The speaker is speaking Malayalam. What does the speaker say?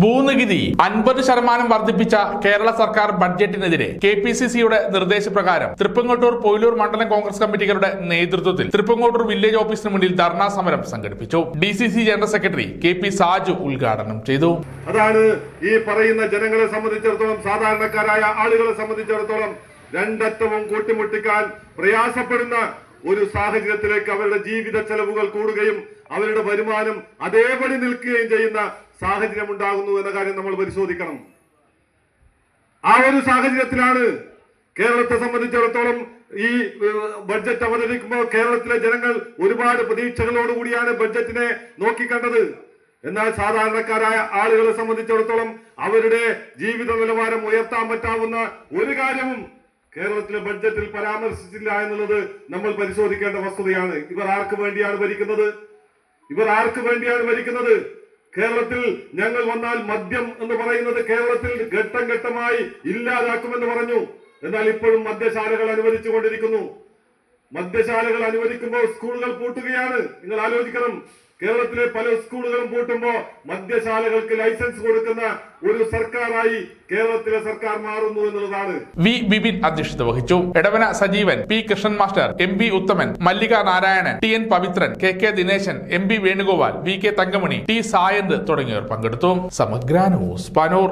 ഭൂനികുതി അൻപത് ശതമാനം വർദ്ധിപ്പിച്ച കേരള സർക്കാർ ബഡ്ജറ്റിനെതിരെ കെ പി സി സിയുടെ നിർദ്ദേശപ്രകാരം തൃപ്പങ്ങോട്ടൂർ പോയിലൂർ മണ്ഡലം കോൺഗ്രസ് കമ്മിറ്റികളുടെ നേതൃത്വത്തിൽ തൃപ്പങ്ങോട്ടൂർ വില്ലേജ് ഓഫീസിന് മുന്നിൽ ധർണാ സമരം സംഘടിപ്പിച്ചു. D C C general secretary K P Saju ഉദ്ഘാടനം ചെയ്തു. അതാണ് ഈ പറയുന്ന ജനങ്ങളെ സംബന്ധിച്ചിടത്തോളം സാധാരണക്കാരായ ആളുകളെ സംബന്ധിച്ചിടത്തോളം രണ്ടറ്റവും കൂട്ടിമുട്ടിക്കാൻ പ്രയാസപ്പെടുന്ന ഒരു സാഹചര്യത്തിലേക്ക് അവരുടെ ജീവിത ചെലവുകൾ കൂടുകയും അവരുടെ വരുമാനം അതേപടി നിൽക്കുകയും ചെയ്യുന്ന സാഹചര്യം ഉണ്ടാകുന്നു എന്ന കാര്യം നമ്മൾ പരിശോധിക്കണം. ആ ഒരു സാഹചര്യത്തിലാണ് കേരളത്തെ സംബന്ധിച്ചിടത്തോളം ഈ ബഡ്ജറ്റ് അവതരിക്കുമ്പോൾ കേരളത്തിലെ ജനങ്ങൾ ഒരുപാട് പ്രതീക്ഷകളോടുകൂടിയാണ് ബഡ്ജറ്റിനെ നോക്കിക്കണ്ടത്. എന്നാൽ സാധാരണക്കാരായ ആളുകളെ സംബന്ധിച്ചിടത്തോളം അവരുടെ ജീവിത നിലവാരം ഉയർത്താൻ പറ്റാവുന്ന ഒരു കാര്യവും കേരളത്തിലെ ബഡ്ജറ്റിൽ പരാമർശിച്ചില്ല എന്നുള്ളത് നമ്മൾ പരിശോധിക്കേണ്ട വസ്തുതയാണ്. ഇവർ ആർക്ക് വേണ്ടിയാണ് ഭരിക്കുന്നത്? ഇവർ ആർക്ക് വേണ്ടിയാണ് ഭരിക്കുന്നത്? കേരളത്തിൽ ഞങ്ങൾ വന്നാൽ മദ്യം എന്ന് പറയുന്നത് കേരളത്തിൽ ഘട്ടം ഘട്ടമായി ഇല്ലാതാക്കുമെന്ന് പറഞ്ഞു. എന്നാൽ ഇപ്പോഴും മദ്യശാലകൾ അനുവദിച്ചു കൊണ്ടിരിക്കുന്നു മദ്യശാലകൾ അനുവദിക്കുമ്പോൾ സ്കൂളുകൾ പൂട്ടുകയാണ്. നിങ്ങൾ ആലോചിക്കണം. കേരളത്തിലെ പല സ്കൂളുകളും പൂട്ടുമ്പോൾ മദ്യശാലകൾക്ക് ലൈസൻസ് കൊടുക്കുന്ന ഒരു സർക്കാരായി കേരളത്തിലെ സർക്കാർ മാറുന്നു എന്നുള്ളതാണ്. വി ബിപിൻ അധ്യക്ഷത വഹിച്ചു. Edavana Sajeevan P Krishnan master M P Uthaman Mallika Narayanan T N Pavithran K K Dineshan M P Venugopal V K Thankamani T Sayanth തുടങ്ങിയവർ പങ്കെടുത്തു. സമഗ്ര ന്യൂസ്